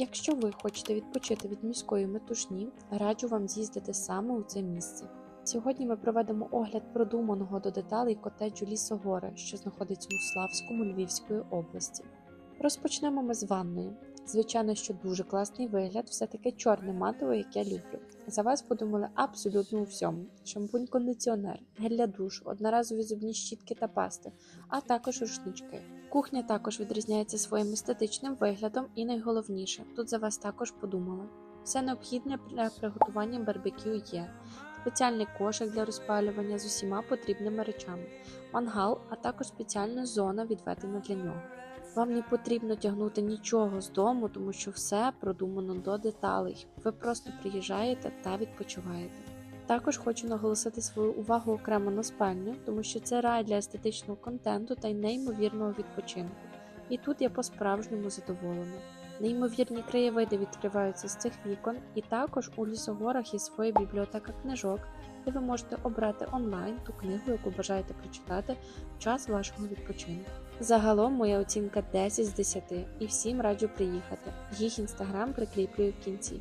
Якщо ви хочете відпочити від міської метушні, раджу вам з'їздити саме у це місце. Сьогодні ми проведемо огляд продуманого до деталей котеджу Лісогори, що знаходиться у Славському Львівської області. Розпочнемо ми з ванною. Звичайно, що дуже класний вигляд, все таки чорне матове, як я люблю. За вас подумали абсолютно у всьому: шампунь, кондиціонер, гель для душу, одноразові зубні щітки та пасти, а також рушнички. Кухня також відрізняється своїм естетичним виглядом, і найголовніше, тут за вас також подумали. Все необхідне для приготування барбекю є. Спеціальний кошик для розпалювання з усіма потрібними речами, мангал, а також спеціальна зона відведена для нього. Вам не потрібно тягнути нічого з дому, тому що все продумано до деталей. Ви просто приїжджаєте та відпочиваєте. Також хочу наголосити свою увагу окремо на спальню, тому що це рай для естетичного контенту та й неймовірного відпочинку. І тут я по-справжньому задоволена. Неймовірні краєвиди відкриваються з цих вікон, і також у лісогорах є своя бібліотека книжок, де ви можете обрати онлайн ту книгу, яку бажаєте прочитати в час вашого відпочинку. Загалом моя оцінка 10 з 10 і всім раджу приїхати. Їх інстаграм прикріплюю в кінці.